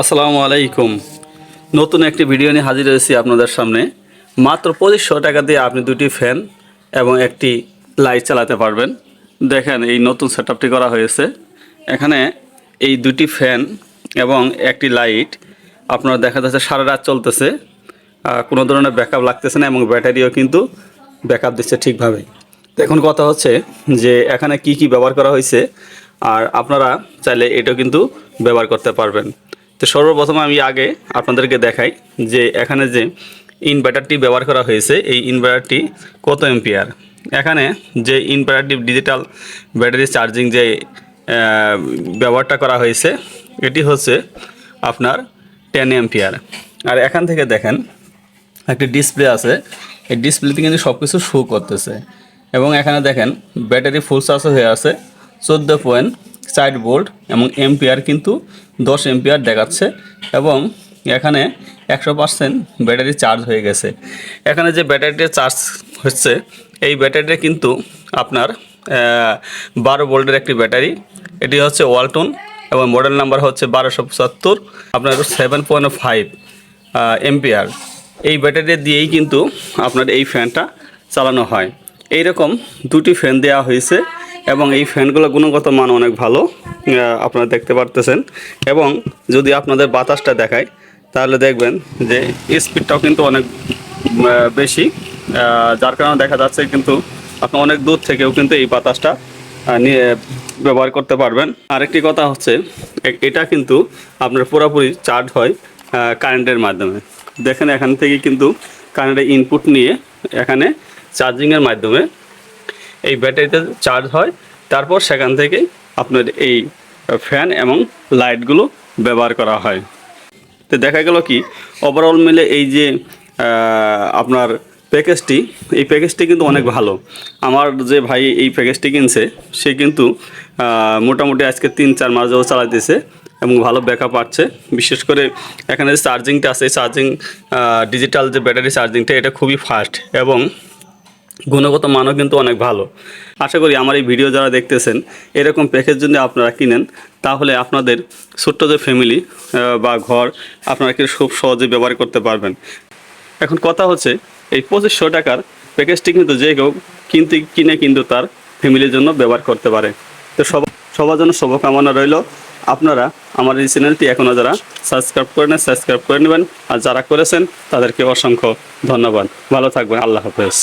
আসসালামু আলাইকুম। নতুন একটি ভিডিও নিয়ে হাজির হয়েছি আপনাদের সামনে। মাত্র পঁচিশশো টাকা দিয়ে আপনি দুটি ফ্যান এবং একটি লাইট চালাতে পারবেন। দেখেন এই নতুন সেট করা হয়েছে। এখানে এই দুটি ফ্যান এবং একটি লাইট আপনারা দেখা যাচ্ছে সারা রাত চলতেছে। কোনো ধরনের ব্যাকআপ লাগতেছে না এবং ব্যাটারিও কিন্তু ব্যাকআপ দিচ্ছে ঠিকভাবে। এখন কথা হচ্ছে যে এখানে কি কি ব্যবহার করা হয়েছে। আর আপনারা চাইলে এটাও কিন্তু ব্যবহার করতে পারবেন। তো সর্বপ্রথম আমি আগে আপনাদেরকে দেখাই যে এখানে যে ইনভার্টারটি ব্যবহার করা হয়েছে, এই ইনভার্টারটি কত এম্পিয়ার এখানে যে ইনভার্টারটি ডিজিটাল ব্যাটারি চার্জিং যে ব্যবহারটা করা হয়েছে, এটি হচ্ছে আপনার টেন এম্পিয়ার আর এখান থেকে দেখেন, একটি ডিসপ্লে আছে, এই ডিসপ্লেতে কিন্তু সব কিছু শো করতেছে। এবং এখানে দেখেন, ব্যাটারি ফুল চার্জ হয়ে আছে চোদ্দ পয়েন্ট সাইড বোল্ট এবং এম্পিয়ার কিন্তু দশ এম্পিয়ার দেখাচ্ছে এবং এখানে একশো পার্সেন্ট ব্যাটারি চার্জ হয়ে গেছে। এখানে যে ব্যাটারিটা চার্জ হচ্ছে, এই ব্যাটারিটা কিন্তু আপনার বারো ভোল্টের একটি ব্যাটারি। এটি হচ্ছে ওয়ালটন এবং মডেল নাম্বার হচ্ছে বারোশো পঁচাত্তর। আপনার সেভেন পয়েন্ট ফাইভ এম্পিয়ার এই ব্যাটারি দিয়েই কিন্তু আপনার এই ফ্যানটা চালানো হয়। এই রকম দুটি ফ্যান দেওয়া হয়েছে। এবং এই ফ্যানগুলো গুণগত মান অনেক ভালো আপনারা দেখতে পারতেছেন। এবং যদি আপনাদের বাতাসটা দেখায়, তাহলে দেখবেন যে স্পিডটাও কিন্তু অনেক বেশি যার কারণে দেখা যাচ্ছে কিন্তু আপনি অনেক দূর থেকেও কিন্তু এই বাতাসটা নিয়ে ব্যবহার করতে পারবেন। আরেকটি কথা হচ্ছে এটা কিন্তু আপনার পুরোপুরি চার্জ হয় কারেন্টের মাধ্যমে। দেখেন এখান থেকে কিন্তু কারেন্টের ইনপুট নিয়ে এখানে চার্জিংয়ের মাধ্যমে এই ব্যাটারিতে চার্জ হয়। তারপর সেখান থেকে আপনার এই ফ্যান এবং লাইটগুলো ব্যবহার করা হয়। তো দেখা গেল কি ওভারঅল মিলে এই যে আপনার প্যাকেজটি এই প্যাকেজটি কিন্তু অনেক ভালো। আমার যে ভাই এই প্যাকেজটি কিনছে, সে কিন্তু মোটামুটি আজকে তিন চার মাস যাব চালাতেছে এবং ভালো ব্যাকআপ পাচ্ছে বিশেষ করে এখানে যে চার্জিংটা আছে চার্জিং ডিজিটাল যে ব্যাটারি চার্জিংটা এটা খুবই ফাস্ট এবং গুণগত মানও কিন্তু অনেক ভালো। আশা করি আমার এই ভিডিও যারা দেখতেছেন, এরকম প্যাকেজ যদি আপনারা কিনেন, তাহলে আপনাদের ছোট্ট যে ফ্যামিলি বা ঘর, আপনারা কিন্তু খুব সহজে ব্যবহার করতে পারবেন। এখন কথা হচ্ছে, এই পঁচিশশো টাকার প্যাকেজটি কিন্তু যে কেউ কিনতে, কিনে কিন্তু তার ফ্যামিলির জন্য ব্যবহার করতে পারে। তো সব, সবার জন্য শুভকামনা রইল। আপনারা আমার এই চ্যানেলটি এখনও যারা সাবস্ক্রাইব করে নেন সাবস্ক্রাইব করে নেবেন। আর যারা করেছেন, তাদেরকে অসংখ্য ধন্যবাদ। ভালো থাকবেন, আল্লাহ হাফেজ।